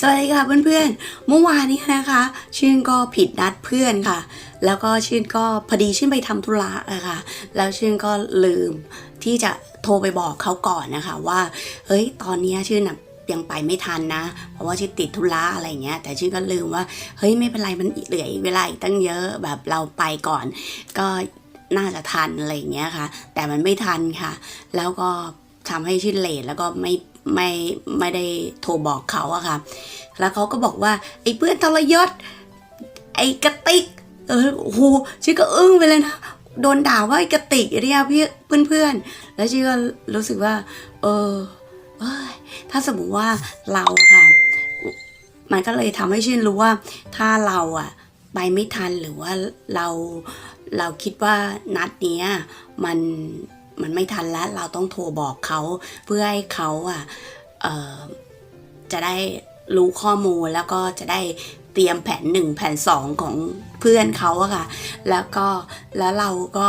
สวัสดีค่ะเพื่อนๆ เมื่อวานนี้นะคะ ชื่นก็ผิดนัดเพื่อนค่ะ แล้วก็ชื่นก็พอดีชื่นไปทำธุระอะค่ะ แล้วชื่นก็ลืมที่จะโทรไปบอกเขาก่อนนะคะ ว่า เฮ้ย ตอนนี้ชื่นนะยังไปไม่ทันนะ เพราะว่าชื่นติดธุระอะไรเงี้ย แต่ชื่นก็ลืมว่า เฮ้ยไม่เป็นไรมันเหลืออีกเวลาอีกตั้งเยอะแบบเราไปก่อน ก็น่าจะทันอะไรเงี้ยค่ะ แต่มันไม่ทันค่ะ แล้วก็ทำให้ชื่นเลทแล้วก็ไม่ ไม่ไม่ได้โทรบอกเขาอะค่ะ แล้วเขาก็บอกว่าไอ้เพื่อนทรยศ ไอ้กระติก เออโอ้โหชื่อก็อึ้งไปเลยนะโดนด่าว่าไอ้กระติกเนี่ยพี่เพื่อนๆ แล้วชื่อก็รู้สึกว่า เออเอ้ยถ้าสมมติว่าเราอะค่ะ มันก็เลยทำให้ชื่นรู้ว่า ถ้าเราอะไปไม่ทันหรือว่าเราเราคิดว่านัดเนี้ยมัน มันไม่ทันแล้ว เราต้องโทรบอกเขาเพื่อให้เขาอะจะได้รู้ข้อมูลแล้วก็จะได้เตรียมแผนหนึ่งแผนสองของเพื่อนเขาอะค่ะ แล้วก็แล้วเราก็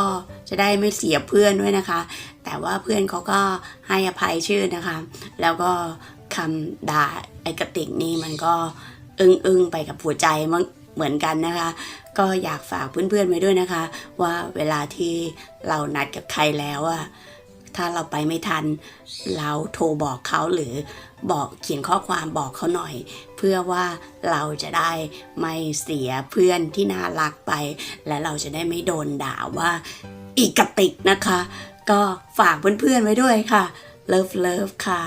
จะได้ไม่เสียเพื่อนด้วยนะคะ แต่ว่าเพื่อนเขาก็ให้อภัยชื่อนะคะ แล้วก็คำด่าไอ้กระติกนี่มันก็อึ้งอึ้งๆไปกับหัวใจมัน เหมือนกันนะคะ ก็อยากฝากเพื่อนๆไว้ด้วยนะคะ ว่าเวลาที่เรานัดกับใครแล้วอะถ้าเราไปไม่ทัน เราโทรบอกเขาหรือบอกเขียนข้อความบอกเขาหน่อย เพื่อว่าเราจะได้ไม่เสียเพื่อนที่น่ารักไป และเราจะได้ไม่โดนด่าว่าอีกกติกนะคะ ก็ฝากเพื่อนๆไว้ด้วยค่ะเลิฟเลิฟค่ะ